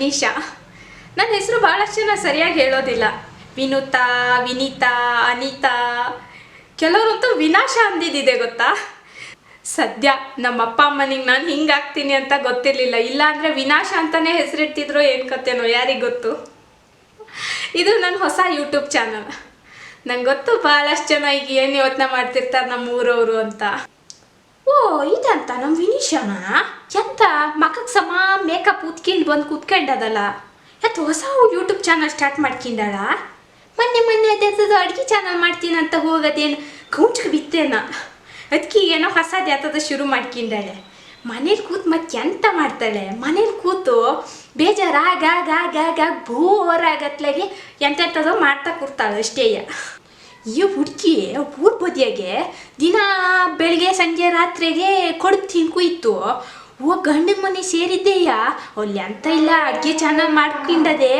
ವಿನೀಶಾ. ನನ್ನ ಹೆಸರು ಭಾಳಷ್ಟು ಜನ ಸರಿಯಾಗಿ ಹೇಳೋದಿಲ್ಲ. ವಿನುತಾ, ವಿನೀತಾ, ಅನಿತಾ. ಕೆಲವರಂತೂ ವಿನಾಶ ಅಂದಿದ್ದಿದೆ ಗೊತ್ತಾ? ಸದ್ಯ ನಮ್ಮ ಅಪ್ಪ ಅಮ್ಮನಿಗೆ ನಾನು ಹಿಂಗಾಗ್ತೀನಿ ಅಂತ ಗೊತ್ತಿರಲಿಲ್ಲ. ಇಲ್ಲ ಅಂದರೆ ವಿನಾಶ ಅಂತಲೇ ಹೆಸರಿಟ್ಟಿದ್ರು ಏನು ಕತ್ತೇನೋ ಯಾರಿಗೆ ಗೊತ್ತು? ಇದು ನನ್ನ ಹೊಸ ಯೂಟ್ಯೂಬ್ ಚಾನಲ್. ನಂಗೆ ಗೊತ್ತು ಭಾಳಷ್ಟು ಜನ ಈಗ ಏನು ಯೋಚನೆ ಮಾಡ್ತಿರ್ತಾರೆ ನಮ್ಮ ಊರವರು ಅಂತ. ಓ ಇದಂತ ನಮ್ಮ ವಿನೀಶನ? ಎಂತ ಮಕ್ಕಕ್ಕೆ ಸಮ ಮೇಕಪ್ ಉತ್ಕೊಂಡು ಬಂದು ಕುತ್ಕೊಂಡದಲ್ಲ? ಎತ್ತು ಹೊಸ ಯೂಟ್ಯೂಬ್ ಚಾನಲ್ ಸ್ಟಾರ್ಟ್ ಮಾಡ್ಕೊಂಡಾಳ? ಮೊನ್ನೆ ಮೊನ್ನೆ ಅದೇತದ ಅಡುಗೆ ಚಾನಲ್ ಮಾಡ್ತೀನಂತ ಹೋಗೋದೇನು ಕೌಂಚ್ಗೆ ಬಿತ್ತೇನ? ಅದಕ್ಕೆ ಏನೋ ಹೊಸದು ಯಾತದ ಶುರು ಮಾಡ್ಕೊಂಡಾಳೆ. ಮನೇಲಿ ಕೂತು ಮತ್ತೆ ಎಂತ ಮಾಡ್ತಾಳೆ? ಮನೇಲಿ ಕೂತು ಬೇಜಾರಾಗ ಬೋರ್ ಆಗತ್ಲಾಗಿ ಎಂತೆಂಥದೋ ಮಾಡ್ತಾ ಕೂರ್ತಾಳೆ ಅಷ್ಟೇಯ ಈ ಹುಡುಗಿ ಊರ್ ಬದಿಯಾಗೆ. ದಿನ ಬೆಳಿಗ್ಗೆ, ಸಂಜೆ, ರಾತ್ರಿಗೆ ಕೊಡ್ದು ತಿನ್ಕುಯ್ತು ಓ, ಗಂಡನ ಮನೆ ಸೇರಿದ್ದೆಯ? ಅಲ್ಲಿ ಅಂತ ಇಲ್ಲ, ಅಡುಗೆ ಚೆನ್ನಾಗಿ ಮಾಡ್ಕೊಂಡದೆ.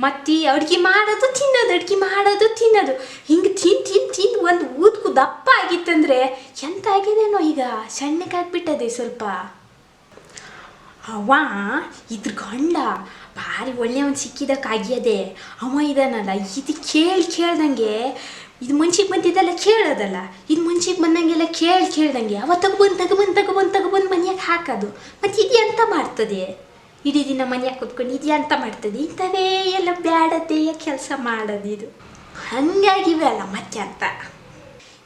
ಮತ್ತೆ ಅಡುಗೆ ಮಾಡೋದು ತಿನ್ನೋದು, ಅಡುಗೆ ಮಾಡೋದು ತಿನ್ನೋದು. ಹಿಂಗೆ ತಿನ್ ತಿನ್ ತಿಂದು ಒಂದು ಊದ್ಕು ದಪ್ಪ ಆಗಿತ್ತಂದ್ರೆ ಎಂತ ಆಗಿದೇನೋ ಈಗ? ಸಣ್ಣಕ್ಕಾಗ್ಬಿಟ್ಟದೆ ಸ್ವಲ್ಪ. ಅವ ಇದ್ರ ಗಂಡ ಭಾರಿ ಒಳ್ಳೆಯವನ್ ಸಿಕ್ಕಿದಕ್ಕಾಗ್ಯದೆ. ಅವ ಇದಾನಲ್ಲ, ಇದು ಕೇಳಿ ಕೇಳ್ದಂಗೆ ಇದು ಮುಂಚೆಗೆ ಬಂದಿದ್ದೆಲ್ಲ ಕೇಳೋದಲ್ಲ. ಇದು ಮುಂಚೆಗೆ ಬಂದಂಗೆಲ್ಲ ಕೇಳಿ ಕೇಳ್ದಂಗೆ. ಅವ ತಗೊಬಂದು ತಗೊಬಂದು ತಗೊಬಂದು ತಗೊಬಂದು ಮನೆಯಾಗ ಹಾಕೋದು. ಮತ್ತು ಇದು ಎಂತ ಮಾಡ್ತದೆ? ಇಡೀ ದಿನ ಮನೆಯಾಗ ಕೂತ್ಕೊಂಡು ಇದು ಎಂತ ಮಾಡ್ತದೆ? ಇಂಥವೇ ಎಲ್ಲ ಬ್ಯಾಡದೆಯ ಕೆಲಸ ಮಾಡೋದು ಇದು. ಹಂಗಾಗಿವೆ ಅಲ್ಲ ಮತ್ತೆ ಅಂತ.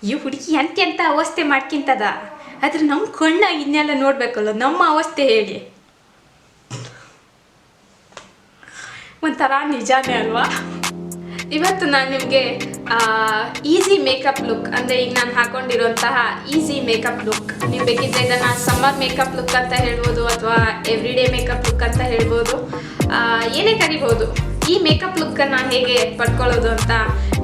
ಈ ಹುಡುಗಿ ಎಂತೆಂಥ ಅವಸ್ಥೆ ಮಾಡ್ಕಿಂತದ? ಆದ್ರೆ ನಮ್ಮ ಕಣ್ಣಾಗಿ ಇನ್ನೆಲ್ಲ ನೋಡ್ಬೇಕಲ್ಲ, ನಮ್ಮ ಅವಸ್ಥೆ ಹೇಳಿ ಒಂಥರ ನಿಜಾನೇ ಅಲ್ವಾ? ಇವತ್ತು ನಾನು ನಿಮಗೆ ಈಸಿ ಮೇಕಪ್ ಲುಕ್ ಅಂದರೆ ಈಗ ನಾನು ಹಾಕೊಂಡಿರುವಂತಹ ಈಸಿ ಮೇಕಪ್ ಲುಕ್ ನೀವು ಬೇಕಿದ್ರೆ ಇದನ್ನು ಸಮ್ಮರ್ ಮೇಕಪ್ ಲುಕ್ ಅಂತ ಹೇಳ್ಬೋದು ಅಥವಾ ಎವ್ರಿ ಡೇ ಮೇಕಪ್ ಲುಕ್ ಅಂತ ಹೇಳ್ಬೋದು. ಏನೇ ಕರಿಬೋದು. ಈ ಮೇಕಪ್ ಲುಕ್ಕನ್ನು ಹೇಗೆ ಪಡ್ಕೊಳ್ಳೋದು ಅಂತ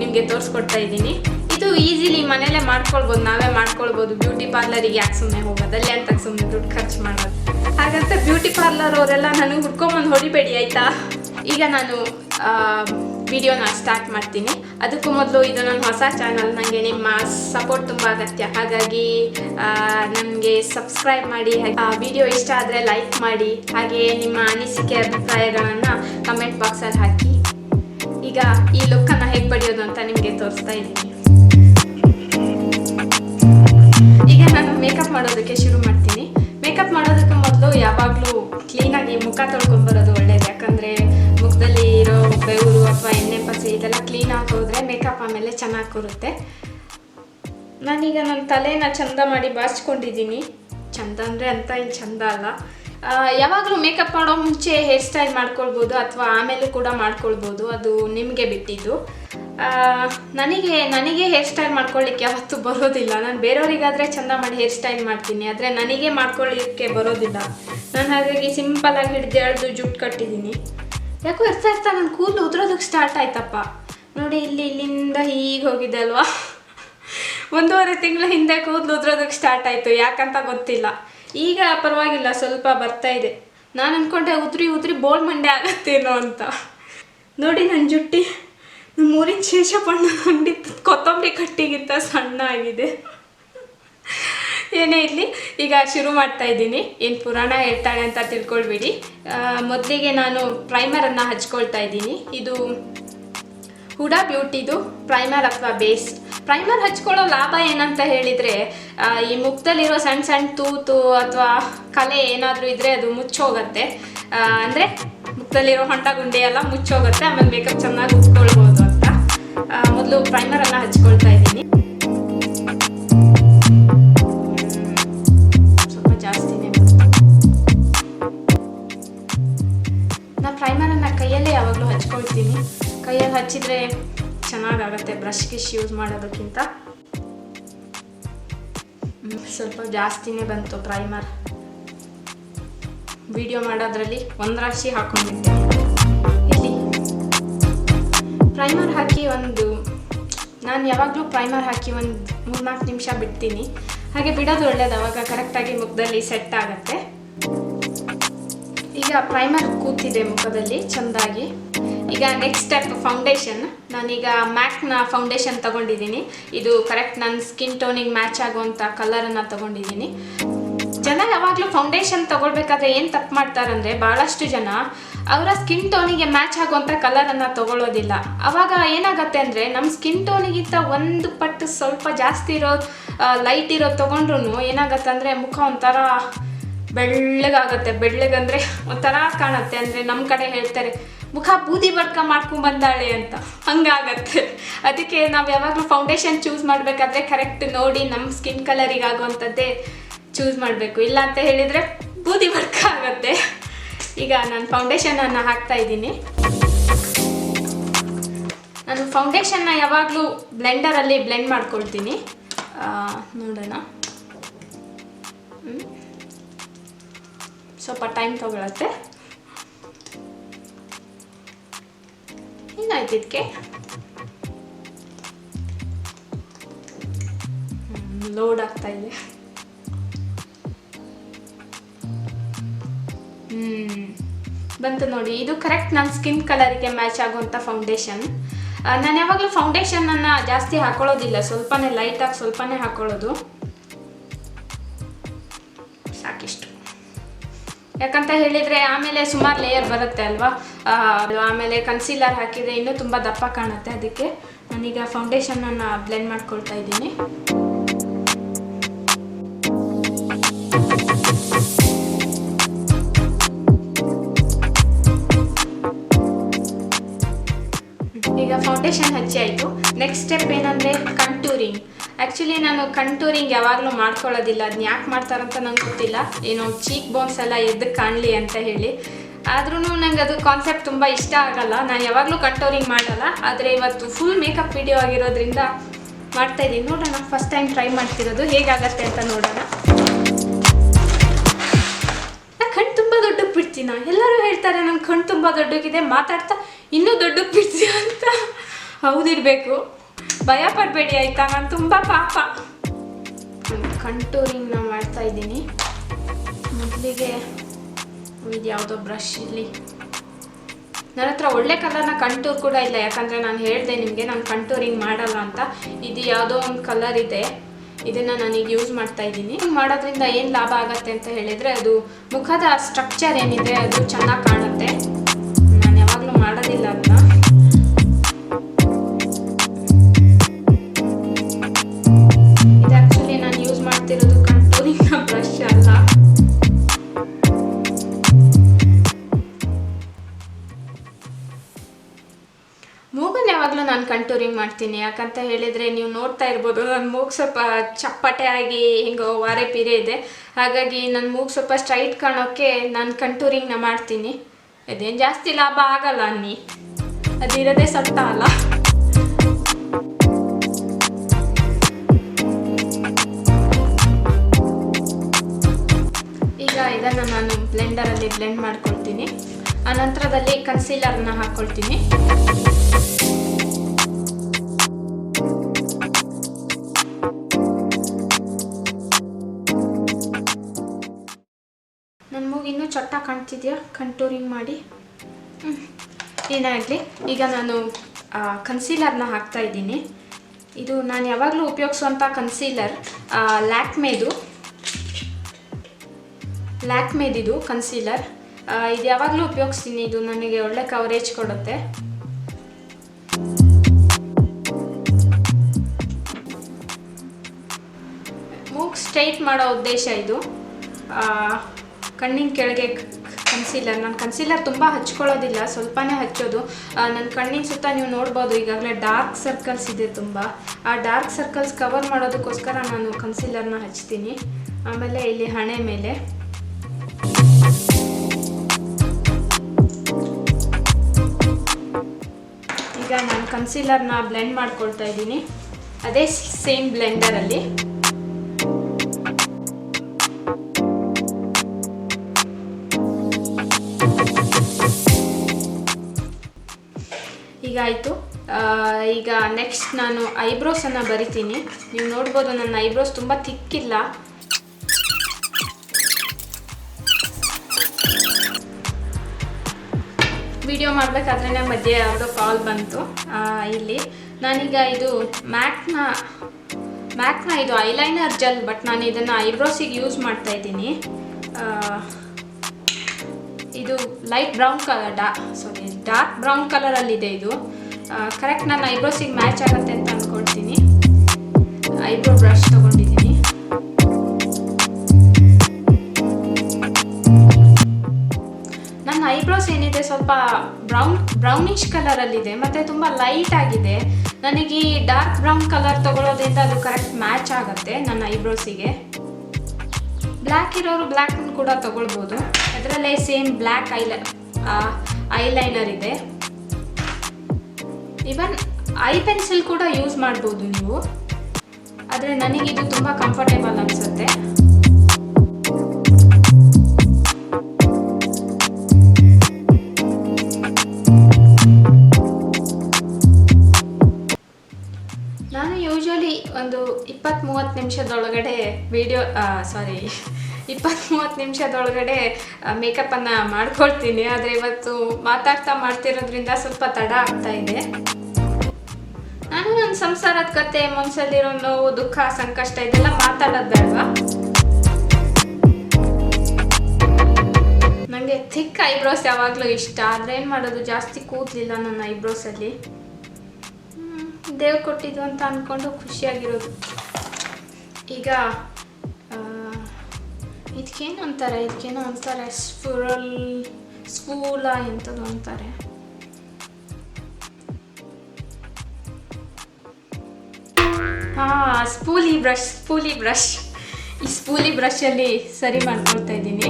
ನಿಮಗೆ ತೋರಿಸ್ಕೊಡ್ತಾ ಇದ್ದೀನಿ. ಇದು ಈಸಿಲಿ ಮನೆಯಲ್ಲೇ ಮಾಡ್ಕೊಳ್ಬೋದು, ನಾವೇ ಮಾಡ್ಕೊಳ್ಬೋದು. ಬ್ಯೂಟಿ ಪಾರ್ಲರಿಗೆ ಯಾಕೆ ಸುಮ್ಮನೆ ಹೋಗೋದು? ಅಂತ ಸುಮ್ಮನೆ ದುಡ್ಡು ಖರ್ಚು ಮಾಡೋದು. ಹಾಗಂತ ಬ್ಯೂಟಿ ಪಾರ್ಲರ್ ಅವರೆಲ್ಲ ನನಗೆ ಹುಡ್ಕೊಂಬಂದು ಹೊಡಿಬೇಡಿ, ಆಯಿತಾ? ಈಗ ನಾನು ವಿಡಿಯೋನ ಸ್ಟಾರ್ಟ್ ಮಾಡ್ತೀನಿ. ಅದಕ್ಕೂ ಮೊದಲು ಇದು ನನ್ನ ಹೊಸ ಚಾನಲ್ ನನಗೆ ನಿಮ್ಮ ಸಪೋರ್ಟ್ ತುಂಬ ಅಗತ್ಯ. ಹಾಗಾಗಿ ನನಗೆ ಸಬ್ಸ್ಕ್ರೈಬ್ ಮಾಡಿ ವಿಡಿಯೋ ಇಷ್ಟ ಆದರೆ ಲೈಕ್ ಮಾಡಿ, ಹಾಗೆ ನಿಮ್ಮ ಅನಿಸಿಕೆ ಅಭಿಪ್ರಾಯಗಳನ್ನು ಕಮೆಂಟ್ ಬಾಕ್ಸಲ್ಲಿ ಹಾಕಿ. ಈಗ ಈ ಲುಕ್ಕನ್ನು ಹೇಗೆ ಪಡೆಯೋದು ಅಂತ ನಿಮಗೆ ತೋರಿಸ್ತಾ ಇದ್ದೀನಿ. ಈಗ ನಾನು ಮೇಕಪ್ ಮಾಡೋದಕ್ಕೆ ಶುರು ಮಾಡ್ತೀನಿ. ಮೇಕಪ್ ಮಾಡೋದಕ್ಕೆ ಮೊದಲು ಯಾವಾಗಲೂ ಕ್ಲೀನಾಗಿ ಮುಖ ತೊಳ್ಕೊಂಡು ಬರೋದು ಒಳ್ಳೇದು. ಯಾಕಂದರೆ ಬೆವರು ಅಥವಾ ಎಣ್ಣೆ ಪಚ್ಚೆ ಇದೆಲ್ಲ ಕ್ಲೀನ್ ಹಾಕೋದ್ರೆ ಮೇಕಪ್ ಆಮೇಲೆ ಚೆನ್ನಾಗಿ ಕೂರುತ್ತೆ. ನಾನೀಗ ನನ್ನ ತಲೆನ ಚಂದ ಮಾಡಿ ಬಾಚ್ಕೊಂಡಿದ್ದೀನಿ. ಚಂದ ಅಂದರೆ ಅಂತ ಇಲ್ಲಿ ಚಂದ ಅಲ್ಲ. ಯಾವಾಗಲೂ ಮೇಕಪ್ ಮಾಡೋ ಮುಂಚೆ ಹೇರ್ ಸ್ಟೈಲ್ ಮಾಡ್ಕೊಳ್ಬೋದು ಅಥವಾ ಆಮೇಲೆ ಕೂಡ ಮಾಡ್ಕೊಳ್ಬೋದು, ಅದು ನಿಮಗೆ ಬಿಟ್ಟಿದ್ದು. ನನಗೆ ನನಗೆ ಹೇರ್ ಸ್ಟೈಲ್ ಮಾಡ್ಕೊಳ್ಳಿಕ್ಕೆ ಯಾವತ್ತೂ ಬರೋದಿಲ್ಲ. ನಾನು ಬೇರೆಯವರಿಗಾದರೆ ಚಂದ ಮಾಡಿ ಹೇರ್ ಸ್ಟೈಲ್ ಮಾಡ್ತೀನಿ, ಆದರೆ ನನಗೆ ಮಾಡ್ಕೊಳ್ಳಿಕ್ಕೆ ಬರೋದಿಲ್ಲ. ನಾನು ಹಾಗಾಗಿ ಸಿಂಪಲಾಗಿ ಹಿಡಿದು ಎಳೆದು ಜುಟ್ಟು ಕಟ್ಟಿದ್ದೀನಿ. ಯಾಕೋ ಇರ್ತಾ ಇರ್ತಾ ನನ್ನ ಕೂದಲು ಉದುರೋದಕ್ಕೆ ಸ್ಟಾರ್ಟ್ ಆಯ್ತಪ್ಪ. ನೋಡಿ, ಇಲ್ಲಿ, ಇಲ್ಲಿಂದ ಹೀಗೆ ಹೋಗಿದೆ ಅಲ್ವಾ ಒಂದೂವರೆ ತಿಂಗಳ ಹಿಂದೆ ಕೂದಲು ಉದುರೋದಕ್ಕೆ ಸ್ಟಾರ್ಟ್ ಆಯಿತು. ಯಾಕಂತ ಗೊತ್ತಿಲ್ಲ. ಈಗ ಪರವಾಗಿಲ್ಲ, ಸ್ವಲ್ಪ ಬರ್ತಾ ಇದೆ. ನಾನು ಅಂದ್ಕೊಂಡೆ ಉದ್ರಿ ಉದ್ರಿ ಬೋಳ್ ಮಂಡೆ ಆಗತ್ತೇನೋ ಅಂತ. ನೋಡಿ ನನ್ನ ಜುಟ್ಟಿ ನಮ್ಮ ಊರಿನ ಶೇಷಪಣ್ಣ ಅಂಗಡಿ ಕೊತ್ತಂಬರಿ ಕಟ್ಟಿಗಿಂತ ಸಣ್ಣ ಆಗಿದೆ ಏನೇ ಇರಲಿ ಈಗ ಶುರು ಮಾಡ್ತಾ ಇದ್ದೀನಿ. ಏನು ಪುರಾಣ ಹೇಳ್ತಾಳೆ ಅಂತ ತಿಳ್ಕೊಳ್ಬೇಡಿ. ಮೊದಲಿಗೆ ನಾನು ಪ್ರೈಮರನ್ನು ಹಚ್ಕೊಳ್ತಾ ಇದ್ದೀನಿ. ಇದು ಹುಡಾ ಬ್ಯೂಟಿದು ಪ್ರೈಮರ್ ಅಥವಾ ಬೇಸ್ ಪ್ರೈಮರ್ ಹಚ್ಕೊಳ್ಳೋ ಲಾಭ ಏನಂತ ಹೇಳಿದರೆ ಈ ಮುಖದಲ್ಲಿರೋ ಸಣ್ಣ ಸಣ್ಣ ತೂತು ಅಥವಾ ಕಲೆ ಏನಾದರೂ ಇದ್ದರೆ ಅದು ಮುಚ್ಚೋಗತ್ತೆ. ಅಂದರೆ ಮುಖದಲ್ಲಿರೋ ಹೊಂಟ ಗುಂಡಿ ಎಲ್ಲ ಮುಚ್ಚೋಗುತ್ತೆ, ಆಮೇಲೆ ಮೇಕಪ್ ಚೆನ್ನಾಗಿ ಉಚ್ಕೊಳ್ಬೋದು ಅಂತ. ಮೊದಲು ಪ್ರೈಮರನ್ನು ಹಚ್ಕೊಳ್ತಾ ಇದ್ದೀನಿ. ನಾ ಪ್ರೈಮರನ್ನು ಕೈಯಲ್ಲೇ ಯಾವಾಗಲೂ ಹಚ್ಕೊಳ್ತೀನಿ. ಕೈಯಲ್ಲಿ ಹಚ್ಚಿದ್ರೆ ಚೆನ್ನಾಗಾಗತ್ತೆ ಬ್ರಷ್ ಗಿಶ್ ಯೂಸ್ ಮಾಡೋದಕ್ಕಿಂತ. ಸ್ವಲ್ಪ ಜಾಸ್ತಿನೇ ಬಂತು ಪ್ರೈಮರ್ ವಿಡಿಯೋ ಮಾಡೋದ್ರಲ್ಲಿ ಒಂದು ರಾಶಿ ಹಾಕೊಂಡಿದ್ದೆ. ಇಲ್ಲಿ ಪ್ರೈಮರ್ ಹಾಕಿ ಒಂದು, ನಾನು ಯಾವಾಗಲೂ ಪ್ರೈಮರ್ ಹಾಕಿ ಒಂದು ಮೂರ್ನಾಲ್ಕು ನಿಮಿಷ ಬಿಡ್ತೀನಿ. ಹಾಗೆ ಬಿಡೋದು ಒಳ್ಳೇದು, ಅವಾಗ ಕರೆಕ್ಟಾಗಿ ಮುಖದಲ್ಲಿ ಸೆಟ್ ಆಗುತ್ತೆ. ಈಗ ಪ್ರೈಮರ್ ಕೂತಿದೆ ಮುಖದಲ್ಲಿ, ಚೆಂದಾಗಿ. ಈಗ ನೆಕ್ಸ್ಟ್ ಸ್ಟೆಪ್ ಫೌಂಡೇಶನ್ ನಾನೀಗ ಮ್ಯಾಕ್ನ ಫೌಂಡೇಶನ್ ತಗೊಂಡಿದ್ದೀನಿ. ಇದು ಕರೆಕ್ಟ್ ನನ್ನ ಸ್ಕಿನ್ ಟೋನಿಗೆ ಮ್ಯಾಚ್ ಆಗುವಂಥ ಕಲರನ್ನು ತಗೊಂಡಿದ್ದೀನಿ. ಜನ ಯಾವಾಗಲೂ ಫೌಂಡೇಶನ್ ತಗೊಳ್ಬೇಕಾದ್ರೆ ಏನು ತಪ್ಪು ಮಾಡ್ತಾರಂದ್ರೆ ಭಾಳಷ್ಟು ಜನ ಅವರ ಸ್ಕಿನ್ ಟೋನಿಗೆ ಮ್ಯಾಚ್ ಆಗುವಂಥ ಕಲರನ್ನು ತಗೊಳ್ಳೋದಿಲ್ಲ. ಅವಾಗ ಏನಾಗತ್ತೆ ಅಂದರೆ ನಮ್ಮ ಸ್ಕಿನ್ ಟೋನಿಗಿಂತ ಒಂದು ಪಟ್ಟು ಸ್ವಲ್ಪ ಜಾಸ್ತಿ ಇರೋ ಲೈಟ್ ಇರೋದು ತೊಗೊಂಡ್ರು ಏನಾಗತ್ತೆ ಅಂದರೆ ಮುಖ ಒಂಥರ ಬೆಳ್ಳಗಾಗತ್ತೆ. ಬೆಳ್ಳಗಂದ್ರೆ ಒಂಥರ ಕಾಣುತ್ತೆ. ಅಂದರೆ ನಮ್ಮ ಕಡೆ ಹೇಳ್ತಾರೆ, ಮುಖ ಬೂದಿ ಬರ್ಕ ಮಾಡ್ಕೊಂಡ್ ಬಂದಾಳೆ ಅಂತ. ಹಂಗಾಗತ್ತೆ. ಅದಕ್ಕೆ ನಾವು ಯಾವಾಗಲೂ ಫೌಂಡೇಶನ್ ಚೂಸ್ ಮಾಡಬೇಕಾದ್ರೆ ಕರೆಕ್ಟ್ ನೋಡಿ ನಮ್ಮ ಸ್ಕಿನ್ ಕಲರಿಗೆ ಆಗುವಂಥದ್ದೇ ಚೂಸ್ ಮಾಡಬೇಕು. ಇಲ್ಲ ಅಂತ ಹೇಳಿದರೆ ಬೂದಿ ಬರ್ಕ ಆಗತ್ತೆ. ಈಗ ನಾನು ಫೌಂಡೇಶನನ್ನು ಹಾಕ್ತಾ ಇದ್ದೀನಿ. ನಾನು ಫೌಂಡೇಶನ್ನ ಯಾವಾಗಲೂ ಬ್ಲೆಂಡರಲ್ಲಿ ಬ್ಲೆಂಡ್ ಮಾಡ್ಕೊಳ್ತೀನಿ. ನೋಡೋಣ. ಸ್ವಲ್ಪ ಟೈಮ್ ತಗೊಳತ್ತೆ. ಏನಾಯ್ತು ಇದಕ್ಕೆ ಲೋಡ್ ಆಗ್ತಾ ಇದೆ. ಬಂತು ನೋಡಿ. ಇದು ಕರೆಕ್ಟ್ ನನ್ನ ಸ್ಕಿನ್ ಕಲರಿಗೆ ಮ್ಯಾಚ್ ಆಗುವಂಥ ಫೌಂಡೇಶನ್ ನಾನು ಯಾವಾಗಲೂ ಫೌಂಡೇಶನನ್ನು ಜಾಸ್ತಿ ಹಾಕೊಳ್ಳೋದಿಲ್ಲ. ಸ್ವಲ್ಪನೇ ಲೈಟಾಗಿ ಸ್ವಲ್ಪನೇ ಹಾಕೊಳ್ಳೋದು. ಯಾಕಂತ ಹೇಳಿದ್ರೆ ಆಮೇಲೆ ಸುಮಾರು ಲೇಯರ್ ಬರುತ್ತೆ ಅಲ್ವಾ? ಆಮೇಲೆ ಕನ್ಸೀಲರ್ ಹಾಕಿದ್ರೆ ಇನ್ನೂ ತುಂಬ ದಪ್ಪ ಕಾಣುತ್ತೆ ಅದಕ್ಕೆ. ನಾನೀಗ ಫೌಂಡೇಶನನ್ನು ಬ್ಲೆಂಡ್ ಮಾಡ್ಕೊಳ್ತಾ ಇದ್ದೀನಿ. ಈಗ ಫೌಂಡೇಶನ್ ಹಚ್ಚಿ ಆಯಿತು. ನೆಕ್ಸ್ಟ್ ಸ್ಟೆಪ್ ಏನಂದ್ರೆ ಕಂಟೂರಿಂಗ್ ಆ್ಯಕ್ಚುಲಿ ನಾನು ಕಂಟೂರಿಂಗ್ ಯಾವಾಗಲೂ ಮಾಡ್ಕೊಳ್ಳೋದಿಲ್ಲ. ಅದನ್ನ ಯಾಕೆ ಮಾಡ್ತಾರಂತ ನಂಗೆ ಗೊತ್ತಿಲ್ಲ. ಏನೋ ಚೀಕ್ ಬೋನ್ಸ್ ಎಲ್ಲ ಎದ್ದು ಕಾಣಲಿ ಅಂತ ಹೇಳಿ. ಆದ್ರೂ ನಂಗೆ ಅದು ಕಾನ್ಸೆಪ್ಟ್ ತುಂಬ ಇಷ್ಟ ಆಗಲ್ಲ. ನಾನು ಯಾವಾಗಲೂ ಕಂಟೂರಿಂಗ್ ಮಾಡಲ್ಲ. ಆದರೆ ಇವತ್ತು ಫುಲ್ ಮೇಕಪ್ ವಿಡಿಯೋ ಆಗಿರೋದ್ರಿಂದ ಮಾಡ್ತಾ ಇದ್ದೀನಿ. ನೋಡೋಣ. ಫಸ್ಟ್ ಟೈಮ್ ಟ್ರೈ ಮಾಡ್ತಿರೋದು. ಹೇಗಾಗತ್ತೆ ಅಂತ ನೋಡೋಣ. ನಾನು ಕಣ್ ತುಂಬ ದೊಡ್ಡಕ್ಕೆ ಬಿಡ್ತೀನ? ಎಲ್ಲರೂ ಹೇಳ್ತಾರೆ ನನ್ನ ಕಣ್ಣು ತುಂಬ ದೊಡ್ಡಗಿದೆ. ಮಾತಾಡ್ತಾ ಇನ್ನೂ ದೊಡ್ಡಕ್ಕೆ ಬಿಡ್ತೀಯ ಅಂತ. ಹೌದಿರಬೇಕು. ಭಯ ಪಡಬೇಡಿ ಆಯ್ತಾ? ನಾನು ತುಂಬ ಪಾಪ. ಕಂಟೂರಿಂಗ್ನ ಮಾಡ್ತಾ ಇದ್ದೀನಿ. ಮೊದಲಿಗೆ ಇದು ಯಾವುದೋ ಬ್ರಷ್ ಇಲ್ಲಿ. ನನ್ನ ಹತ್ರ ಒಳ್ಳೆ ಕಲರ್ನ ಕಂಟೂರ್ ಕೂಡ ಇಲ್ಲ, ಯಾಕಂದರೆ ನಾನು ಹೇಳಿದೆ ನಿಮಗೆ ನಾನು ಕಂಟೂರಿಂಗ್ ಮಾಡಲ್ಲ ಅಂತ. ಇದು ಯಾವುದೋ ಒಂದು ಕಲರ್ ಇದೆ. ಇದನ್ನು ನಾನೀಗ ಯೂಸ್ ಮಾಡ್ತಾ ಇದ್ದೀನಿ. ಮಾಡೋದ್ರಿಂದ ಏನು ಲಾಭ ಆಗತ್ತೆ ಅಂತ ಹೇಳಿದರೆ ಅದು ಮುಖದ ಸ್ಟ್ರಕ್ಚರ್ ಏನಿದೆ ಅದು ಚೆನ್ನಾಗಿ ಕಾಣುತ್ತೆ. ಕಂಟೂರಿಂಗ್ ಮಾಡ್ತೀನಿ. ಯಾಕಂತ ಹೇಳಿದರೆ ನೀವು ನೋಡ್ತಾ ಇರ್ಬೋದು ನನ್ನ ಮೂಗು ಸ್ವಲ್ಪ ಚಪ್ಪಟೆ ಆಗಿ ಹಿಂಗೆ ವಾರೆ ಪೀರೆ ಇದೆ. ಹಾಗಾಗಿ ನನ್ನ ಮೂಗು ಸ್ವಲ್ಪ ಸ್ಟ್ರೈಟ್ ಕಾಣೋಕ್ಕೆ ನಾನು ಕಂಟೂರಿಂಗ್ನ ಮಾಡ್ತೀನಿ. ಅದೇನು ಜಾಸ್ತಿ ಲಾಭ ಆಗಲ್ಲ ಅನ್ನಿ. ಅದಿರೋದೇ ಸತ್ತ ಅಲ್ಲ. ಈಗ ಇದನ್ನು ನಾನು ಬ್ಲೆಂಡರಲ್ಲಿ ಬ್ಲೆಂಡ್ ಮಾಡ್ಕೊಳ್ತೀನಿ. ಆ ನಂತರದಲ್ಲಿ ಕನ್ಸೀಲರ್ನ ಹಾಕ್ಕೊಳ್ತೀನಿ ನನ್ನ ಮೂಗು ಇನ್ನೂ ಚೊಟ್ಟ ಕಾಣ್ತಿದ್ಯಾ? ಕಂಟೂರಿಂಗ್ ಮಾಡಿ. ಏನಾಗಲಿ, ಈಗ ನಾನು ಕನ್ಸೀಲರ್ನ ಹಾಕ್ತಾ ಇದ್ದೀನಿ. ಇದು ನಾನು ಯಾವಾಗಲೂ ಉಪಯೋಗಿಸುವಂಥ ಕನ್ಸೀಲರ್ ಲ್ಯಾಕ್ಮೇದು. ಲ್ಯಾಕ್ಮೇದಿದು ಕನ್ಸೀಲರ್ ಇದು ಯಾವಾಗಲೂ ಉಪಯೋಗಿಸ್ತೀನಿ. ಇದು ನನಗೆ ಒಳ್ಳೆ ಕವರೇಜ್ ಕೊಡುತ್ತೆ. ಮೂಗ್ ಸ್ಟ್ರೈಟ್ ಮಾಡೋ ಉದ್ದೇಶ ಇದು. ಕಣ್ಣಿನ ಕೆಳಗೆ ಕನ್ಸೀಲರ್. ನಾನು ಕನ್ಸೀಲರ್ ತುಂಬ ಹಚ್ಕೊಳ್ಳೋದಿಲ್ಲ, ಸ್ವಲ್ಪನೇ ಹಚ್ಚೋದು. ನನ್ನ ಕಣ್ಣಿನ ಸುತ್ತ ನೀವು ನೋಡ್ಬೋದು, ಈಗಾಗಲೇ ಡಾರ್ಕ್ ಸರ್ಕಲ್ಸ್ ಇದೆ ತುಂಬ. ಆ ಡಾರ್ಕ್ ಸರ್ಕಲ್ಸ್ ಕವರ್ ಮಾಡೋದಕ್ಕೋಸ್ಕರ ನಾನು ಕನ್ಸೀಲರ್ನ ಹಚ್ತೀನಿ. ಆಮೇಲೆ ಇಲ್ಲಿ ಹಣೆ ಮೇಲೆ. ಈಗ ನಾನು ಕನ್ಸೀಲರ್ನ ಬ್ಲೆಂಡ್ ಮಾಡ್ಕೊಳ್ತಾ ಇದ್ದೀನಿ. ಅದೇ ಸೇಮ್ ಬ್ಲೆಂಡರಲ್ಲಿ. ಈಗ ಆಯಿತು. ಈಗ ನೆಕ್ಸ್ಟ್ ನಾನು ಐಬ್ರೋಸನ್ನು ಬರಿತೀನಿ. ನೀವು ನೋಡ್ಬೋದು ನನ್ನ ಐಬ್ರೋಸ್ ತುಂಬ ತಿಕ್ಕಿಲ್ಲ. ವಿಡಿಯೋ ಮಾಡಬೇಕಾದ್ರೆ ಮಧ್ಯೆ ಯಾವುದೋ ಕಾಲ್ ಬಂತು. ಇಲ್ಲಿ. ನಾನೀಗ ಇದು ಮ್ಯಾಕ್ನ ಮ್ಯಾಕ್ನ ಇದು ಐಲೈನರ್ ಜೆಲ್ ಬಟ್ ನಾನು ಇದನ್ನು ಐಬ್ರೋಸಿಗೆ ಯೂಸ್ ಮಾಡ್ತಾ ಇದ್ದೀನಿ. ಇದು ಲೈಟ್ ಬ್ರೌನ್ ಕಲರ್ ಡಾ ಸಾರಿ ಡಾರ್ಕ್ ಬ್ರೌನ್ ಕಲರಲ್ಲಿದೆ ಇದು. ಕರೆಕ್ಟ್ ನನ್ನ ಐಬ್ರೋಸಿಗೆ ಮ್ಯಾಚ್ ಆಗುತ್ತೆ ಅಂತ ಅಂದ್ಕೊಳ್ತೀನಿ ಐಬ್ರೋ ಬ್ರಷ್ ತೊಗೊಂಡಿದ್ದೀನಿ. ನನ್ನ ಐಬ್ರೋಸ್ ಏನಿದೆ ಸ್ವಲ್ಪ ಬ್ರೌನ್ ಬ್ರೌನಿಶ್ ಕಲರಲ್ಲಿದೆ ಮತ್ತು ತುಂಬ ಲೈಟ್ ಆಗಿದೆ. ನನಗೆ ಈ ಡಾರ್ಕ್ ಬ್ರೌನ್ ಕಲರ್ ತಗೊಳೋದ್ರಿಂದ ಅದು ಕರೆಕ್ಟ್ ಮ್ಯಾಚ್ ಆಗುತ್ತೆ ನನ್ನ ಐಬ್ರೋಸಿಗೆ ಬ್ಲ್ಯಾಕ್ ಇರೋರು ಬ್ಲ್ಯಾಕನ್ನು ಕೂಡ ತಗೊಳ್ಬೋದು. ಅದರಲ್ಲೇ ಸೇಮ್ ಬ್ಲ್ಯಾಕ್ ಐಲ ಐಲೈನರ್ ಇದೆ. ಇವನ್ ಐ ಪೆನ್ಸಿಲ್ ಕೂಡ ಯೂಸ್ ಮಾಡ್ಬೋದು ನೀವು. ಆದರೆ ಇದು ತುಂಬ ಕಂಫರ್ಟೇಬಲ್ ಅನಿಸುತ್ತೆ. ನಾನು ಯೂಶ್ವಲಿ ಒಂದು ಇಪ್ಪತ್ತ್ ಮೂವತ್ತು ನಿಮಿಷದೊಳಗಡೆ ವಿಡಿಯೋ ಸಾರಿ ಇಪ್ಪತ್ತ್ ಮೂವತ್ತು ನಿಮಿಷದೊಳಗಡೆ ಮೇಕಪ್ಪನ್ನು ಮಾಡ್ಕೊಳ್ತೀನಿ. ಆದರೆ ಇವತ್ತು ಮಾತಾಡ್ತಾ ಮಾಡ್ತಿರೋದ್ರಿಂದ ಸ್ವಲ್ಪ ತಡ ಆಗ್ತಾ ಇದೆ. ನಾನು ನನ್ನ ಸಂಸಾರದ ಕತೆ ಮನಸ್ಸಲ್ಲಿರೋ ನೋವು, ದುಃಖ, ಸಂಕಷ್ಟ, ಇದೆಲ್ಲ ಮಾತಾಡೋದು ಬೇಡವಾ? ನನಗೆ ಥಿಕ್ ಐಬ್ರೋಸ್ ಯಾವಾಗಲೂ ಇಷ್ಟ. ಆದರೆ ಏನು ಮಾಡೋದು? ಜಾಸ್ತಿ ಕೂದಲಿಲ್ಲ ನನ್ನ ಐಬ್ರೋಸಲ್ಲಿ ದೇವ್ ಕೊಟ್ಟಿದ್ದು ಅಂತ ಅಂದ್ಕೊಂಡು ಖುಷಿಯಾಗಿರೋದು. ಈಗ ಇದಕ್ಕೇನು ಅಂತಾರೆ ಇದಕ್ಕೇನೋ ಅಂತಾರೆ, ಸ್ಫುರಲ್, ಸ್ಫೂಲ ಎಂಥದ್ದು ಅಂತಾರೆ. ಹಾಂ ಸ್ಪೂಲಿ ಬ್ರಷ್ ಸ್ಪೂಲಿ ಬ್ರಷ್. ಈ ಸ್ಪೂಲಿ ಬ್ರಷಲ್ಲಿ ಸರಿ ಮಾಡ್ಕೊಳ್ತಾ ಇದ್ದೀನಿ.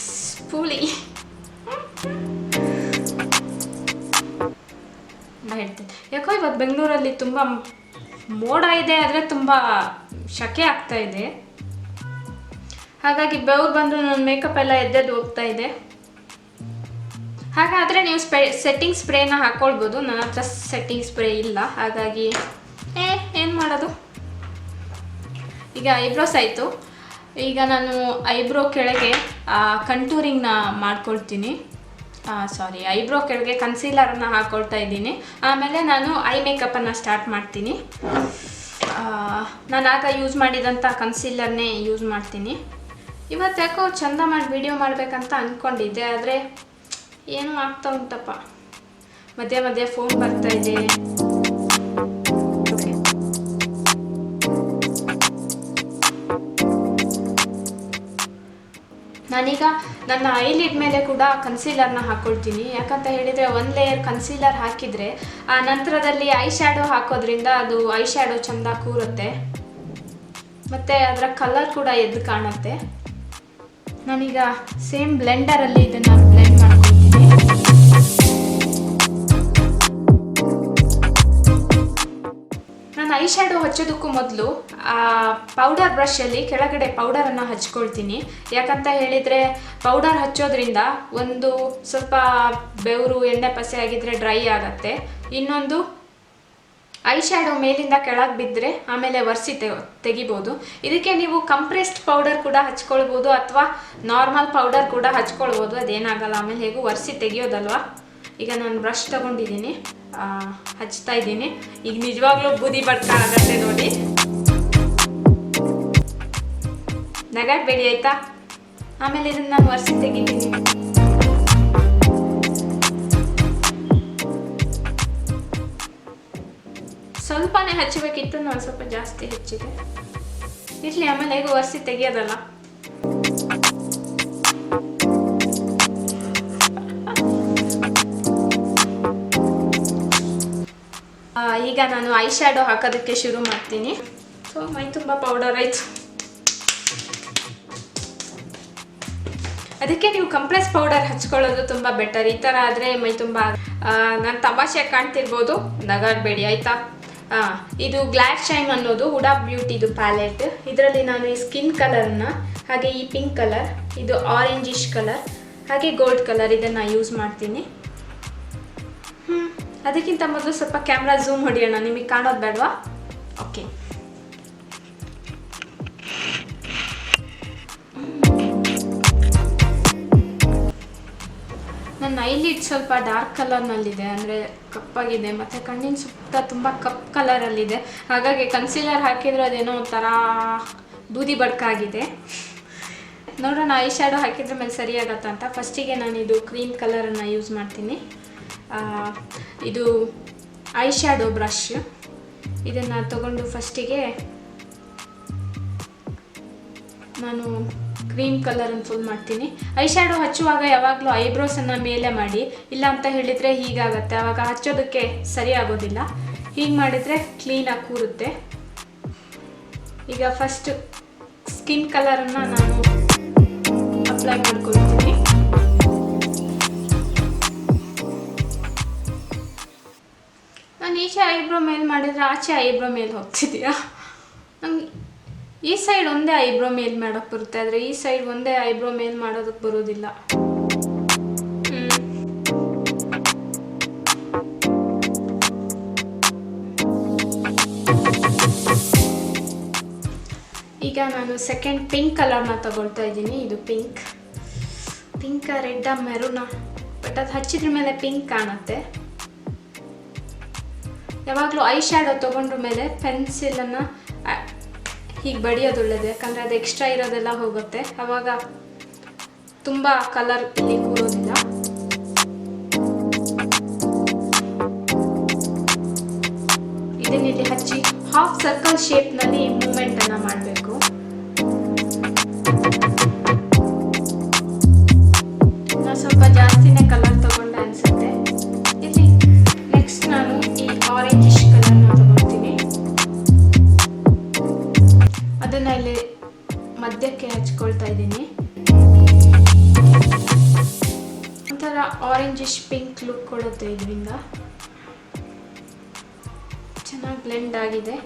ಸ್ಪೂಲಿ ಹೇಳ್ತೀನಿ. ಯಾಕೋ ಇವತ್ತು ಬೆಂಗಳೂರಲ್ಲಿ ತುಂಬ ಮೋಡ ಇದೆ ಆದರೆ ತುಂಬ ಶಕೆ ಆಗ್ತಾ ಇದೆ. ಹಾಗಾಗಿ ಬೆವ್ರು ಬಂದು ನನ್ನ ಮೇಕಪ್ ಎಲ್ಲ ಎದ್ದೆದ್ದು ಹೋಗ್ತಾ ಇದೆ. ಹಾಗಾದರೆ ನೀವು ಸ್ಪ್ರೇ ಸೆಟ್ಟಿಂಗ್ ಸ್ಪ್ರೇನ ಹಾಕ್ಕೊಳ್ಬೋದು ನನ್ನ ಹತ್ರ ಸೆಟ್ಟಿಂಗ್ ಸ್ಪ್ರೇ ಇಲ್ಲ. ಹಾಗಾಗಿ, ಏ, ಏನು ಮಾಡೋದು? ಈಗ ಐಬ್ರೋಸ್ ಆಯಿತು. ಈಗ ನಾನು ಐಬ್ರೋ ಕೆಳಗೆ ಕಂಟೂರಿಂಗ್ನ ಮಾಡ್ಕೊಳ್ತೀನಿ. ಸಾರಿ ಐಬ್ರೋ ಕೆಳಗೆ ಕನ್ಸೀಲರನ್ನು ಹಾಕೊಳ್ತಾ ಇದ್ದೀನಿ. ಆಮೇಲೆ ನಾನು ಐ ಮೇಕಪ್ಪನ್ನು ಸ್ಟಾರ್ಟ್ ಮಾಡ್ತೀನಿ. ನಾನು ಆಗ ಯೂಸ್ ಮಾಡಿದಂಥ ಕನ್ಸೀಲರ್ನೇ ಯೂಸ್ ಮಾಡ್ತೀನಿ. ಇವತ್ತು ಯಾಕೋ ಚಂದ ಮಾಡಿ ವಿಡಿಯೋ ಮಾಡಬೇಕಂತ ಅಂದ್ಕೊಂಡಿದ್ದೆ ಆದರೆ ಏನೂ ಆಗ್ತಾ ಉಂಟಪ್ಪ. ಮಧ್ಯೆ ಮಧ್ಯೆ ಫೋನ್ ಬರ್ತಾ ಇದೆ. ನಾನೀಗ ನನ್ನ ಐಲಿಡ್ ಮೇಲೆ ಕೂಡ ಕನ್ಸೀಲರ್ನ ಹಾಕ್ಕೊಳ್ತೀನಿ ಯಾಕಂತ ಹೇಳಿದರೆ ಒಂದು ಲೇಯರ್ ಕನ್ಸೀಲರ್ ಹಾಕಿದರೆ ಆ ನಂತರದಲ್ಲಿ ಐ ಶ್ಯಾಡೋ ಹಾಕೋದ್ರಿಂದ ಅದು ಐ ಶ್ಯಾಡೋ ಚೆಂದ ಕೂರುತ್ತೆ. ಮತ್ತು ಅದರ ಕಲರ್ ಕೂಡ ಎದ್ದು ಕಾಣುತ್ತೆ. ನಾನೀಗ ಸೇಮ್ ಬ್ಲೆಂಡರಲ್ಲಿ ಇದನ್ನು ಬ್ಲೆಂಡ್ ನಾನು ಐ ಶ್ಯಾಡೋ ಹಚ್ಚೋದಕ್ಕೂ ಮೊದಲು ಪೌಡರ್ ಬ್ರಷಲ್ಲಿ ಕೆಳಗಡೆ ಪೌಡರನ್ನು ಹಚ್ಕೊಳ್ತೀನಿ. ಯಾಕಂತ ಹೇಳಿದರೆ ಪೌಡರ್ ಹಚ್ಚೋದ್ರಿಂದ ಒಂದು ಸ್ವಲ್ಪ ಬೆವರು, ಎಣ್ಣೆ ಪಸೆ ಆಗಿದ್ದರೆ ಡ್ರೈ ಆಗತ್ತೆ. ಇನ್ನೊಂದು ಐ ಶ್ಯಾಡೋ ಮೇಲಿಂದ ಕೆಳಗೆ ಬಿದ್ದರೆ ಆಮೇಲೆ ಒರೆಸಿ ತೆ ತೆಗಿಬೋದು. ಇದಕ್ಕೆ ನೀವು ಕಂಪ್ರೆಸ್ಡ್ ಪೌಡರ್ ಕೂಡ ಹಚ್ಕೊಳ್ಬೋದು ಅಥವಾ ನಾರ್ಮಲ್ ಪೌಡರ್ ಕೂಡ ಹಚ್ಕೊಳ್ಬೋದು. ಅದೇನಾಗಲ್ಲ, ಆಮೇಲೆ ಹೇಗೂ ಒರೆಸಿ ತೆಗಿಯೋದಲ್ವಾ? ಈಗ ನಾನು ಬ್ರಷ್ ತಗೊಂಡಿದ್ದೀನಿ ಹಚ್ತಾ ಇದ್ದೀನಿ. ಈಗ ನಿಜವಾಗ್ಲೂ ಬೂದಿ ಬಡ್ಕ ಆಗತ್ತೆ ನೋಡಿ. ನಗಾಡ್ಬೇಡಿ ಆಯ್ತಾ? ಆಮೇಲೆ ಇದನ್ನ ನಾನು ಒರೆಸಿ ತೆಗಿತೀನಿ. ಸ್ವಲ್ಪನೇ ಹಚ್ಚಬೇಕಿತ್ತು ನಾನು ಸ್ವಲ್ಪ ಜಾಸ್ತಿ ಹೆಚ್ಚಿದೆ. ಇರ್ಲಿ, ಆಮೇಲೆ ಹೇಗೂ ಒರೆಸಿ ತೆಗಿಯೋದಲ್ಲ. ಈಗ ನಾನು ಐ ಶ್ಯಾಡೋ ಹಾಕೋದಕ್ಕೆ ಶುರು ಮಾಡ್ತೀನಿ. ಸೊ ಮೈ ತುಂಬ ಪೌಡರ್ ಆಯಿತು. ಅದಕ್ಕೆ ನೀವು ಕಂಪ್ರೆಸ್ ಪೌಡರ್ ಹಚ್ಕೊಳ್ಳೋದು ತುಂಬ ಬೆಟರ್ ಈ ಥರ ಆದರೆ ಮೈ ತುಂಬ ನಾನು ತಮಾಷೆ ಕಾಣ್ತಿರ್ಬೋದು. ನಗಾಡಬೇಡಿ, ಆಯಿತಾ? ಹಾಂ ಇದು ಗ್ಲಾಡ್ ಶೈನ್ ಅನ್ನೋದು ಹುಡಾ ಬ್ಯೂಟಿದು ಪ್ಯಾಲೆಟ್ ಇದರಲ್ಲಿ ನಾನು ಈ ಸ್ಕಿನ್ ಕಲರ್ನ ಹಾಗೆ ಈ ಪಿಂಕ್ ಕಲರ್ ಇದು ಆರೆಂಜಿಶ್ ಕಲರ್ ಹಾಗೆ ಗೋಲ್ಡ್ ಕಲರ್ ಇದನ್ನು ಯೂಸ್ ಮಾಡ್ತೀನಿ. ಹ್ಞೂ ಅದಕ್ಕಿಂತ ಮೊದಲು ಸ್ವಲ್ಪ ಕ್ಯಾಮ್ರಾ ಝೂಮ್ ಹೊಡಿಯೋಣ. ನಿಮಗೆ ಕಾಣೋದು ಬೇಡವಾ? ಓಕೆ. ನನ್ನ ಐಲಿಡ್ ಸ್ವಲ್ಪ ಡಾರ್ಕ್ ಕಲರ್ನಲ್ಲಿದೆ, ಅಂದರೆ ಕಪ್ಪಾಗಿದೆ. ಮತ್ತು ಕಣ್ಣಿನ ಸುತ್ತ ತುಂಬ ಕಪ್ ಕಲರಲ್ಲಿದೆ. ಹಾಗಾಗಿ ಕನ್ಸೀಲರ್ ಹಾಕಿದರೆ ಅದೇನೋ ಒಂಥರ ಬೂದಿ ಬಡ್ಕ ಆಗಿದೆ ನೋಡೋಣ ಐ ಶ್ಯಾಡೋ ಹಾಕಿದ್ರೆ ಮೇಲೆ ಸರಿಯಾಗತ್ತಾ ಅಂತ. ಫಸ್ಟಿಗೆ ನಾನಿದು ಕ್ರೀಮ್ ಕಲರನ್ನು ಯೂಸ್ ಮಾಡ್ತೀನಿ. ಇದು ಐ ಶ್ಯಾಡೋ ಬ್ರಷ್. ಇದನ್ನು ತಗೊಂಡು ಫಸ್ಟಿಗೆ ನಾನು ಕ್ರೀಮ್ ಕಲರನ್ನು ಫುಲ್ ಮಾಡ್ತೀನಿ. ಐ ಶ್ಯಾಡೋ ಹಚ್ಚುವಾಗ ಯಾವಾಗಲೂ ಐಬ್ರೋಸನ್ನು ಮೇಲೆ ಮಾಡಿ. ಇಲ್ಲ ಅಂತ ಹೇಳಿದರೆ ಹೀಗಾಗತ್ತೆ. ಆವಾಗ ಹಚ್ಚೋದಕ್ಕೆ ಸರಿ ಆಗೋದಿಲ್ಲ. ಹೀಗೆ ಮಾಡಿದರೆ ಕ್ಲೀನಾಗಿ ಕೂರುತ್ತೆ. ಈಗ ಫಸ್ಟ್ ಸ್ಕಿನ್ ಕಲರನ್ನು ನಾನು ಅಪ್ಲೈ ಮಾಡ್ಕೊಳ್ತೀನಿ. ನಾನು ಈಚೆ ಐಬ್ರೋ ಮೇಲೆ ಮಾಡಿದರೆ ಆಚೆ ಐಬ್ರೋ ಮೇಲೆ ಹೋಗ್ತಿದ್ಯಾ? ನಂಗೆ ಈ ಸೈಡ್ ಒಂದೇ ಐಬ್ರೋ ಮೇಲ್ ಮಾಡೋಕ್ಕೆ ಬರುತ್ತೆ, ಆದರೆ ಈ ಸೈಡ್ ಒಂದೇ ಐಬ್ರೋ ಮೇಲ್ ಮಾಡೋದಕ್ಕೆ ಬರೋದಿಲ್ಲ. ಈಗ ನಾನು ಸೆಕೆಂಡ್ ಪಿಂಕ್ ಕಲರ್ನ ತಗೊಳ್ತಾ ಇದ್ದೀನಿ, ಇದು ಪಿಂಕ್ ಪಿಂಕ ರೆಡ್ಡ ಮೆರೂನ ಬಟ್ ಅದು ಹಚ್ಚಿದ್ರ ಮೇಲೆ ಪಿಂಕ್ ಕಾಣುತ್ತೆ. ಯಾವಾಗಲೂ ಐ ಶ್ಯಾಡೋ ತೊಗೊಂಡ್ರ ಮೇಲೆ ಪೆನ್ಸಿಲನ್ನು ಹೀಗೆ ಬಡಿಯೋದು ಒಳ್ಳೇದು ಯಾಕಂದರೆ ಅದು ಎಕ್ಸ್ಟ್ರಾ ಇರೋದೆಲ್ಲ ಹೋಗುತ್ತೆ. ಆವಾಗ ತುಂಬ ಕಲರ್ ಇಲ್ಲಿ ಕೂರೋದಿಲ್ಲ. ಇದನ್ನಿಲ್ಲಿ ಹಚ್ಚಿ ಹಾಫ್ ಸರ್ಕಲ್ ಶೇಪ್ನಲ್ಲಿ ಮೂಮೆಂಟನ್ನು ಮಾಡಬೇಕು. ಆಗಿದೆ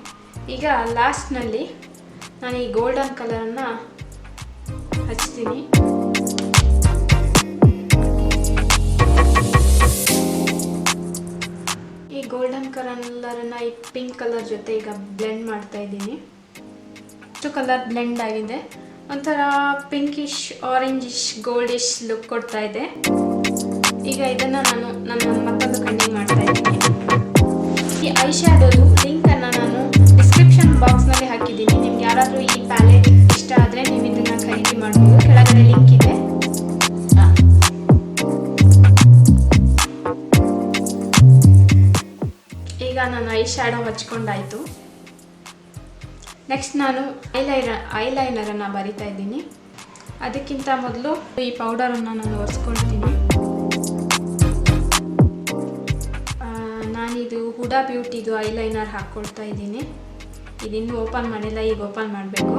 ಈಗ ಲಾಸ್ಟ್ನಲ್ಲಿ ನಾನು ಈ ಗೋಲ್ಡನ್ ಕಲರನ್ನು ಹಚ್ತೀನಿ. ಈ ಗೋಲ್ಡನ್ ಕಲರನ್ನು ಈ ಪಿಂಕ್ ಕಲರ್ ಜೊತೆ ಈಗ ಬ್ಲೆಂಡ್ ಮಾಡ್ತಾ ಇದ್ದೀನಿ. ಅಷ್ಟು ಕಲರ್ ಬ್ಲೆಂಡ್ ಆಗಿದೆ. ಒಂಥರ ಪಿಂಕಿಶ್ ಆರೆಂಜಿಶ್ ಗೋಲ್ಡಿಶ್ ಲುಕ್ ಕೊಡ್ತಾ ಇದೆ. ಈಗ ಇದನ್ನು ನಾನು ನನ್ನ ಮತ್ತೊಂದು ಕಣ್ಣಿಗೆ ಮಾಡ್ತಾ ಇದ್ದೀನಿ. ಈ ಐ ಬಾಕ್ಸ್ನಲ್ಲಿ ಹಾಕಿದ್ದೀನಿ. ನಿಮ್ಗೆ ಯಾರಾದರೂ ಈ ಪ್ಯಾಲೆಟ್ ಇಷ್ಟ ಆದರೆ ನೀವು ಇದನ್ನು ಖರೀದಿ ಮಾಡ್ಬೋದು. ಕೆಳಗಡೆ ಲಿಂಕ್ ಇದೆ. ಈಗ ನಾನು ಐ ಶ್ಯಾಡೋ ಹಚ್ಕೊಂಡಾಯಿತು. ನೆಕ್ಸ್ಟ್ ನಾನು ಐಲೈನರ್ ಐಲೈನರನ್ನು ಬರಿತಾ ಇದ್ದೀನಿ. ಅದಕ್ಕಿಂತ ಮೊದಲು ಈ ಪೌಡರನ್ನು ನಾನು ಒರೆಸ್ಕೊಳ್ತೀನಿ. ನಾನಿದು ಹುಡಾ ಬ್ಯೂಟಿದು ಐಲೈನರ್ ಹಾಕ್ಕೊಳ್ತಾ ಇದ್ದೀನಿ. ಇದಿನ್ನೂ ಓಪನ್ ಮಾಡಿಲ್ಲ ಈಗ ಓಪನ್ ಮಾಡಬೇಕು.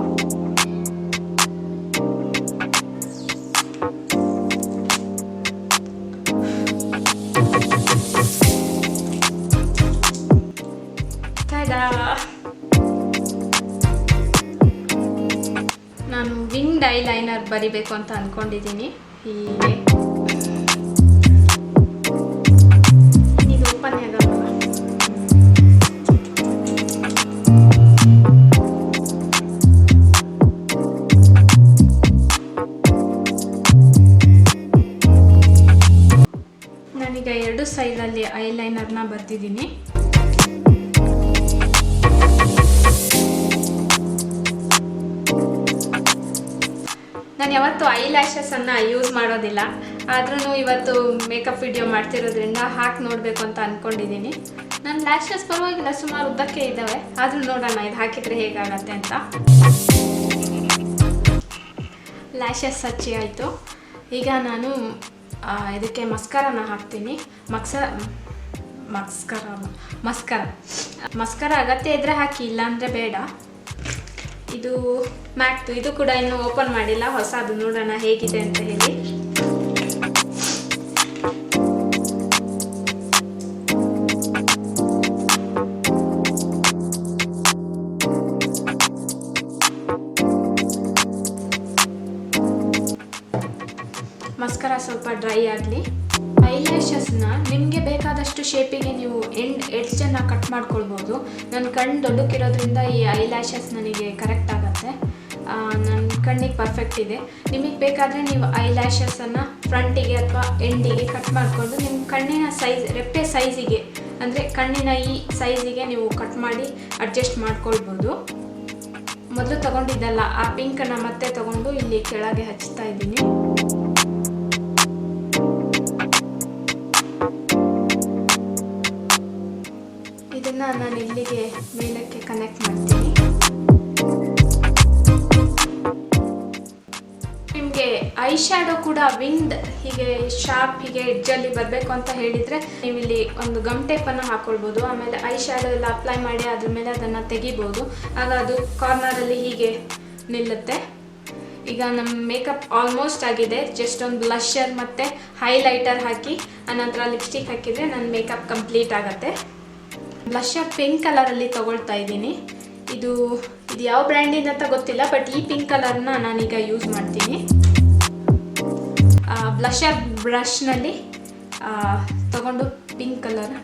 ನಾನು ವಿಂಗ್ ಡೈ ಲೈನರ್ ಬರಿಬೇಕು ಅಂತ ಅಂದ್ಕೊಂಡಿದ್ದೀನಿ ಹೀಗೆ. ಐಲೈನರ್ನ ನಾನು ಯಾವತ್ತೂ ಐ ಲ್ಯಾಶಸನ್ನು ಯೂಸ್ ಮಾಡೋದಿಲ್ಲ. ಆದ್ರೂ ಇವತ್ತು ಮೇಕಪ್ ವಿಡಿಯೋ ಮಾಡ್ತಿರೋದ್ರಿಂದ ಹಾಕಿ ನೋಡಬೇಕು ಅಂತ ಅಂದ್ಕೊಂಡಿದ್ದೀನಿ ನನ್ನ ಲ್ಯಾಶಸ್ ಪರವಾಗಿಲ್ಲ, ಸುಮಾರು ಉದ್ದಕ್ಕೆ ಇದ್ದಾವೆ. ಆದರೂ ನೋಡೋಣ, ಇದು ಹಾಕಿದರೆ ಹೇಗಾಗತ್ತೆ ಅಂತ. ಲ್ಯಾಶಸ್ ಹಚ್ಚಿ ಆಯಿತು. ಈಗ ನಾನು ಇದಕ್ಕೆ ಮಸ್ಕಾರನ ಹಾಕ್ತೀನಿ. ಮಕ್ಸ ಮಸ್ಕರ. ಮಸ್ಕರ. ಮಸ್ಕರ ಅಗತ್ಯ ಇದ್ದರೆ ಹಾಕಿ, ಇಲ್ಲಾಂದರೆ ಬೇಡ. ಇದು ಮ್ಯಾಕ್ದು ಇದು ಕೂಡ ಇನ್ನೂ ಓಪನ್ ಮಾಡಿಲ್ಲ. ಹೊಸದು ನೋಡೋಣ ಹೇಗಿದೆ ಅಂತ ಹೇಳಿ. ಮಸ್ಕರ ಸ್ವಲ್ಪ ಡ್ರೈ ಆಗಲಿ. ಐಲ್ಯಾಶಸ್ನ ನಿಮಗೆ ಬೇಕಾದಷ್ಟು ಶೇಪಿಗೆ ನೀವು ಎಂಡ್ ಎಡ್ಜನ್ನು ಕಟ್ ಮಾಡ್ಕೊಳ್ಬೋದು. ನನ್ನ ಕಣ್ಣು ದೊಡ್ಡಕ್ಕಿರೋದ್ರಿಂದ ಈ ಐಲ್ಯಾಶಸ್ ನನಗೆ ಕರೆಕ್ಟ್ ಆಗುತ್ತೆ. ನನ್ನ ಕಣ್ಣಿಗೆ ಪರ್ಫೆಕ್ಟ್ ಇದೆ. ನಿಮಗೆ ಬೇಕಾದರೆ ನೀವು ಐಲ್ಯಾಶಸನ್ನು ಫ್ರಂಟಿಗೆ ಅಥವಾ ಎಂಡಿಗೆ ಕಟ್ ಮಾಡಿಕೊಂಡು ನಿಮ್ಮ ಕಣ್ಣಿನ ಸೈಜ್, ರೆಪ್ಪೆ ಸೈಜಿಗೆ, ಅಂದರೆ ಕಣ್ಣಿನ ಈ ಸೈಜಿಗೆ ನೀವು ಕಟ್ ಮಾಡಿ ಅಡ್ಜಸ್ಟ್ ಮಾಡ್ಕೊಳ್ಬೋದು. ಮೊದಲು ತಗೊಂಡಿದ್ದಲ್ಲ, ಆ ಪಿಂಕನ್ನು ಮತ್ತೆ ತಗೊಂಡು ಇಲ್ಲಿ ಕೆಳಗೆ ಹಚ್ತಾ ಇದ್ದೀನಿ. ನಾನು ಇಲ್ಲಿಗೆ ಮೇಲಕ್ಕೆ ಕನೆಕ್ಟ್ ಮಾಡ್ತೀನಿ. ನಿಮಗೆ ಐ ಶ್ಯಾಡೋ ಕೂಡ ವಿಂಡ್ ಹೀಗೆ ಶಾರ್ಪ್ ಹೀಗೆ ಎಡ್ಜಲ್ಲಿ ಬರಬೇಕು ಅಂತ ಹೇಳಿದರೆ ನೀವು ಇಲ್ಲಿ ಒಂದು ಗಮ್ ಟೇಪನ್ನು ಹಾಕೊಳ್ಬೋದು. ಆಮೇಲೆ ಐ ಶ್ಯಾಡೋ ಎಲ್ಲ ಅಪ್ಲೈ ಮಾಡಿ ಅದ್ರ ಮೇಲೆ ಅದನ್ನು ತೆಗಿಬೋದು. ಆಗ ಅದು ಕಾರ್ನರಲ್ಲಿ ಹೀಗೆ ನಿಲ್ಲುತ್ತೆ. ಈಗ ನಮ್ಮ ಮೇಕಪ್ ಆಲ್ಮೋಸ್ಟ್ ಆಗಿದೆ. ಜಸ್ಟ್ ಒಂದು ಬ್ಲಷರ್ ಮತ್ತು ಹೈಲೈಟರ್ ಹಾಕಿ ಆನಂತರ ಲಿಪ್ಸ್ಟಿಕ್ ಹಾಕಿದರೆ ನನ್ನ ಮೇಕಪ್ ಕಂಪ್ಲೀಟ್ ಆಗುತ್ತೆ. ಬ್ಲಷರ್ ಪಿಂಕ್ ಕಲರಲ್ಲಿ ತಗೊಳ್ತಾ ಇದ್ದೀನಿ. ಇದು ಇದು ಯಾವ ಬ್ರ್ಯಾಂಡಿಂದ ಅಂತ ಗೊತ್ತಿಲ್ಲ ಬಟ್ ಈ ಪಿಂಕ್ ಕಲರ್ನ ನಾನೀಗ ಯೂಸ್ ಮಾಡ್ತೀನಿ. ಬ್ಲಷರ್ ಬ್ರಷ್ನಲ್ಲಿ ತಗೊಂಡು ಪಿಂಕ್ ಕಲರ್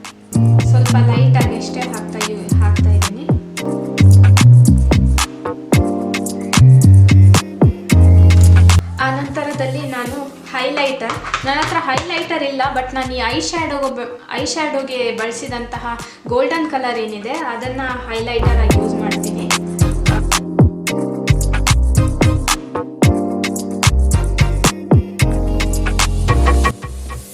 ಸ್ವಲ್ಪ ಲೈಟಾಗಿ ಅಷ್ಟೇ ಹಾಕ್ತಾ ಹಾಕ್ತಾ ಇದ್ದೀನಿ. ಆ ನಂತರದಲ್ಲಿ ನಾನು ಹೈಲೈಟರ್ ನನ್ನ ಹತ್ರ ಹೈಲೈಟರ್ ಇಲ್ಲ ಬಟ್ ನಾನು ಈ ಐ ಶ್ಯಾಡೋ ಐ ಶ್ಯಾಡೋಗೆ ಬಳಸಿದಂತಹ ಗೋಲ್ಡನ್ ಕಲರ್ ಏನಿದೆ, ಅದನ್ನು ಹೈಲೈಟರ್ ಆಗಿ ಯೂಸ್ ಮಾಡ್ತೀನಿ.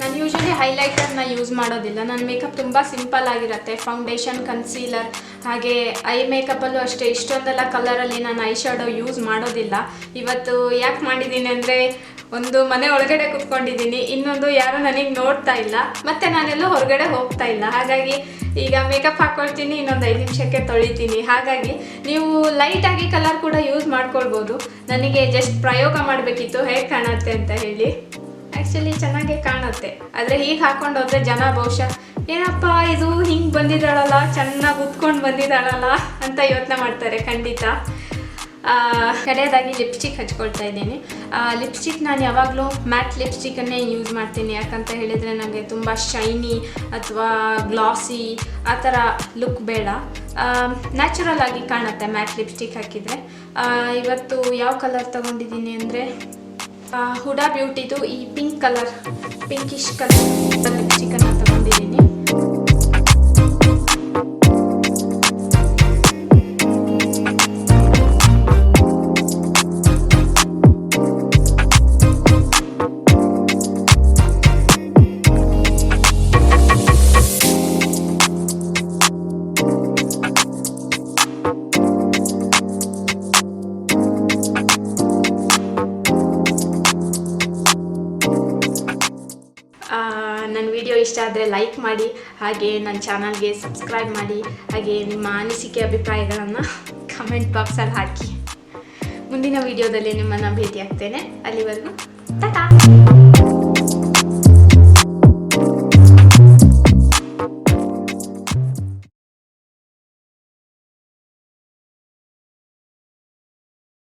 ನಾನು ಹೈಲೈಟರ್ನ ಯೂಸ್ ಮಾಡೋದಿಲ್ಲ. ನನ್ನ ಮೇಕಪ್ ತುಂಬ ಸಿಂಪಲ್ ಆಗಿರುತ್ತೆ. ಫೌಂಡೇಶನ್ ಕನ್ಸೀಲರ್ ಹಾಗೆ ಐ ಮೇಕಪ್ಪಲ್ಲೂ ಅಷ್ಟೇ. ಇಷ್ಟೊಂದೆಲ್ಲ ಕಲರಲ್ಲಿ ನಾನು ಐ ಶ್ಯಾಡೋ ಯೂಸ್ ಮಾಡೋದಿಲ್ಲ. ಇವತ್ತು ಯಾಕೆ ಮಾಡಿದ್ದೀನಿ ಅಂದರೆ ಒಂದು ಮನೆ ಒಳಗಡೆ ಕುತ್ಕೊಂಡಿದ್ದೀನಿ. ಇನ್ನೊಂದು ಯಾರು ನನಗೆ ನೋಡ್ತಾ ಇಲ್ಲ. ಮತ್ತೆ ನಾನೆಲ್ಲೂ ಹೊರಗಡೆ ಹೋಗ್ತಾ ಇಲ್ಲ. ಹಾಗಾಗಿ ಈಗ ಮೇಕಪ್ ಹಾಕೊಳ್ತೀನಿ, ಇನ್ನೊಂದು ಐದು ನಿಮಿಷಕ್ಕೆ ತೊಳಿತೀನಿ. ಹಾಗಾಗಿ ನೀವು ಲೈಟಾಗಿ ಕಲರ್ ಕೂಡ ಯೂಸ್ ಮಾಡ್ಕೊಳ್ಬೋದು. ನನಗೆ ಜಸ್ಟ್ ಪ್ರಯೋಗ ಮಾಡಬೇಕಿತ್ತು ಹೇಗೆ ಕಾಣುತ್ತೆ ಅಂತ ಹೇಳಿ. ಆ್ಯಕ್ಚುಲಿ ಚೆನ್ನಾಗೇ ಕಾಣುತ್ತೆ. ಆದರೆ ಹೀಗೆ ಹಾಕೊಂಡು ಹೋದರೆ ಜನ ಬಹುಶಃ, ಏನಪ್ಪ ಇದು ಹಿಂಗೆ ಬಂದಿದ್ದಾಳಲ್ಲ? ಚೆನ್ನಾಗಿ ಉತ್ಕೊಂಡು ಬಂದಿದ್ದಾಳಲ್ಲ? ಅಂತ ಯೋಚನೆ ಮಾಡ್ತಾರೆ ಖಂಡಿತ. ಕಡೆಯದಾಗಿ ಲಿಪ್ಸ್ಟಿಕ್ ಹಚ್ಕೊಳ್ತಾ ಇದ್ದೀನಿ. ಲಿಪ್ಸ್ಟಿಕ್ ನಾನು ಯಾವಾಗಲೂ ಮ್ಯಾಟ್ ಲಿಪ್ಸ್ಟಿಕ್ಕನ್ನೇ ಯೂಸ್ ಮಾಡ್ತೀನಿ. ಯಾಕಂತ ಹೇಳಿದರೆ ನನಗೆ ತುಂಬ ಶೈನಿ ಅಥವಾ ಗ್ಲಾಸಿ ಆ ಥರ ಲುಕ್ ಬೇಡ. ನ್ಯಾಚುರಲ್ ಆಗಿ ಕಾಣುತ್ತೆ ಮ್ಯಾಟ್ ಲಿಪ್ಸ್ಟಿಕ್ ಹಾಕಿದರೆ. ಇವತ್ತು ಯಾವ ಕಲರ್ ತೊಗೊಂಡಿದ್ದೀನಿ ಅಂದರೆ ಹುಡಾ ಬ್ಯೂಟಿದು ಈ ಪಿಂಕ್ ಕಲರ್ ಪಿಂಕಿಶ್ ಕಲರ್ ಲಿಪ್ಸ್ಟಿಕನ್ನು ತಗೊಂಡಿದ್ದೀನಿ. ಹಾಗೆ ನನ್ನ ಚಾನಲ್ಗೆ ಸಬ್ಸ್ಕ್ರೈಬ್ ಮಾಡಿ, ಹಾಗೆ ನಿಮ್ಮ ಅನಿಸಿಕೆ ಅಭಿಪ್ರಾಯಗಳನ್ನು ಕಮೆಂಟ್ ಬಾಕ್ಸಲ್ಲಿ ಹಾಕಿ. ಮುಂದಿನ ವಿಡಿಯೋದಲ್ಲಿ ನಿಮ್ಮನ್ನು ಭೇಟಿ ಆಗ್ತೇನೆ ಅಲ್ಲಿವರೆಗೂ, ಟಾಟಾ!